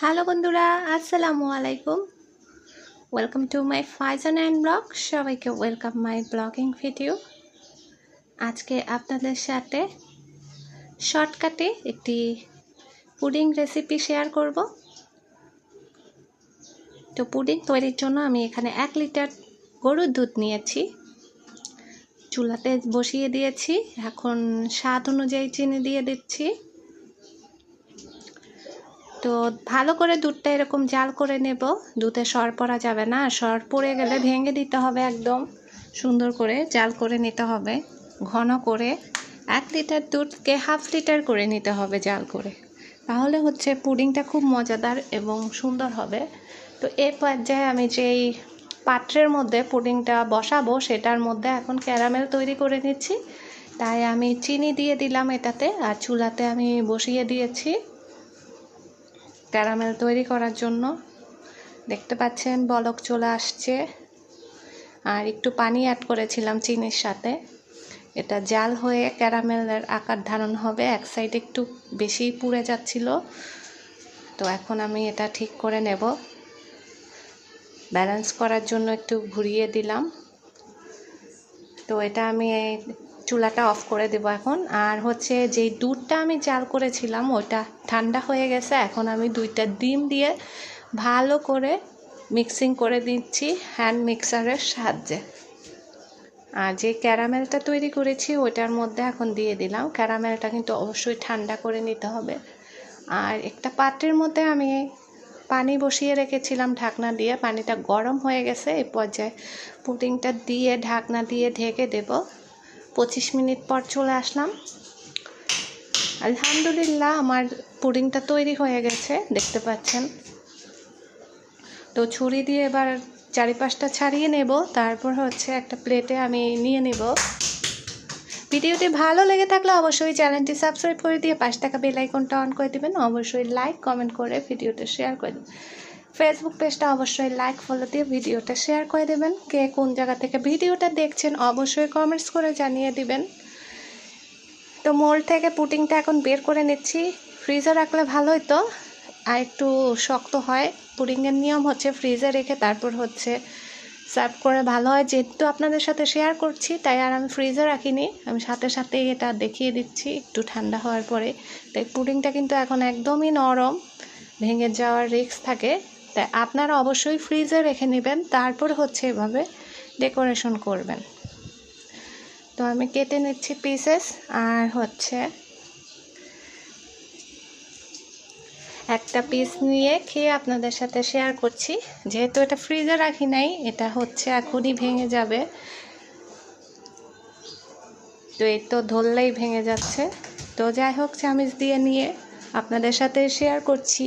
Hello বন্ধুরা, আসসালামু আলাইকুম। Welcome to my Faizan and blog সবাইকে ওয়েলকাম মাই ব্লগিং ভিডিও আজকে আপনাদের সাথে শর্টকাটে একটি পুডিং রেসিপি শেয়ার করব। তো পুডিং তৈরির জন্য আমি এখানে এক লিটার গরুর দুধ নিয়েছি। চুলাতে বসিয়ে দিয়েছি। এখন স্বাদ অনুযায়ী চিনি দিয়ে দিচ্ছি। তো ভালো করে দুধটা এরকম জাল করে নেব। দুধে সর পড়া যাবে না। সর পড়ে গেলে ভেঙে দিতে হবে একদম। সুন্দর করে জাল করে নিতে হবে। ঘন করে এক লিটার দুধকে হাফ লিটার করে নিতে হবে জাল করে। তাহলে হচ্ছে পুডিংটা খুব মজাদার এবং সুন্দর হবে। তো এ পর্যায়ে আমি যেই পাত্রের মধ্যে পুডিংটা বসাবো, সেটার মধ্যে এখন ক্যারামেল তৈরি করে নিচ্ছি। তাই আমি চিনি দিয়ে দিলাম এটাতে, আর চুলাতে আমি বসিয়ে দিয়েছি। ক্যারামেল তৈরি করার জন্য। দেখতে পাচ্ছেন বলক চলে আসছে। আর একটু পানি অ্যাড করেছিলাম চিনির সাথে। এটা জাল হয়ে ক্যারামেলের আকার ধারণ হবে। এক সাইড একটু বেশি পুড়ে যাচ্ছিল। তো এখন আমি এটা ঠিক করে নেব। ব্যালেন্স করার জন্য একটু ঘুরিয়ে দিলাম। তো এটা আমি চুলাটা অফ করে দেবো এখন। আর হচ্ছে যেই দুধটা আমি জাল করেছিলাম, ওটা ঠান্ডা হয়ে গেছে। এখন আমি দুইটা ডিম দিয়ে ভালো করে মিক্সিং করে দিচ্ছি হ্যান্ড মিক্সারের সাহায্যে। আর যে ক্যারামেলটা তৈরি করেছি ওটার মধ্যে এখন দিয়ে দিলাম। ক্যারামেলটা কিন্তু অবশ্যই ঠান্ডা করে নিতে হবে। আর একটা পাত্রের মধ্যে আমি পানি বসিয়ে রেখেছিলাম ঢাকনা দিয়ে। পানিটা গরম হয়ে গেছে এই পর্যায়ে পুডিংটা দিয়ে ঢাকনা দিয়ে ঢেকে দেব। পঁচিশ মিনিট পর চলে আসলাম। আলহামদুলিল্লাহ, আমার পুডিংটা তৈরি হয়ে গেছে, দেখতে পাচ্ছেন। তো ছুরি দিয়ে এবার চারিপাশটা ছাড়িয়ে নেব, তারপর হচ্ছে একটা প্লেটে আমি নিয়ে নেব। ভিডিওটি ভালো লেগে থাকলে অবশ্যই চ্যানেলটি সাবস্ক্রাইব করে দিয়ে পাশ টাকা বেল আইকনটা অন করে দেবেন, অবশ্যই লাইক, কমেন্ট করে ভিডিওটা শেয়ার করে দেবেন। ফেসবুক পেজটা অবশ্যই লাইক ফলো দিয়ে ভিডিওটা শেয়ার করে দেবেন। কে কোন জায়গা থেকে ভিডিওটা দেখছেন অবশ্যই কমেন্টস করে জানিয়ে দিবেন। তো মোল থেকে পুটিংটা এখন বের করে নিচ্ছি। ফ্রিজে রাখলে ভালো হতো আর একটু শক্ত হয়। পুডিংয়ের নিয়ম হচ্ছে ফ্রিজে রেখে তারপর হচ্ছে সার্ভ করে ভালো হয়। যেহেতু আপনাদের সাথে শেয়ার করছি, তাই আর আমি ফ্রিজে রাখিনি। আমি সাথে সাথেই এটা দেখিয়ে দিচ্ছি। একটু ঠান্ডা হওয়ার পরে। তাই পুডিংটা কিন্তু এখন একদমই নরম। ভেঙে যাওয়ার রিস্ক থাকে। তাই আপনারা অবশ্যই ফ্রিজে রেখে নেবেন, তারপর হচ্ছে এভাবে ডেকোরেশন করবেন। তো আমি কেটে নিচ্ছি পিসেস আর হচ্ছে একটা পিস নিয়ে খেয়ে আপনাদের সাথে শেয়ার করছি। যেহেতু এটা ফ্রিজে রাখি নাই, এটা হচ্ছে এখনই ভেঙে যাবে। তো এই তো ধরলেই ভেঙে যাচ্ছে। তো যাই হোক, চামিচ দিয়ে নিয়ে আপনাদের সাথে শেয়ার করছি।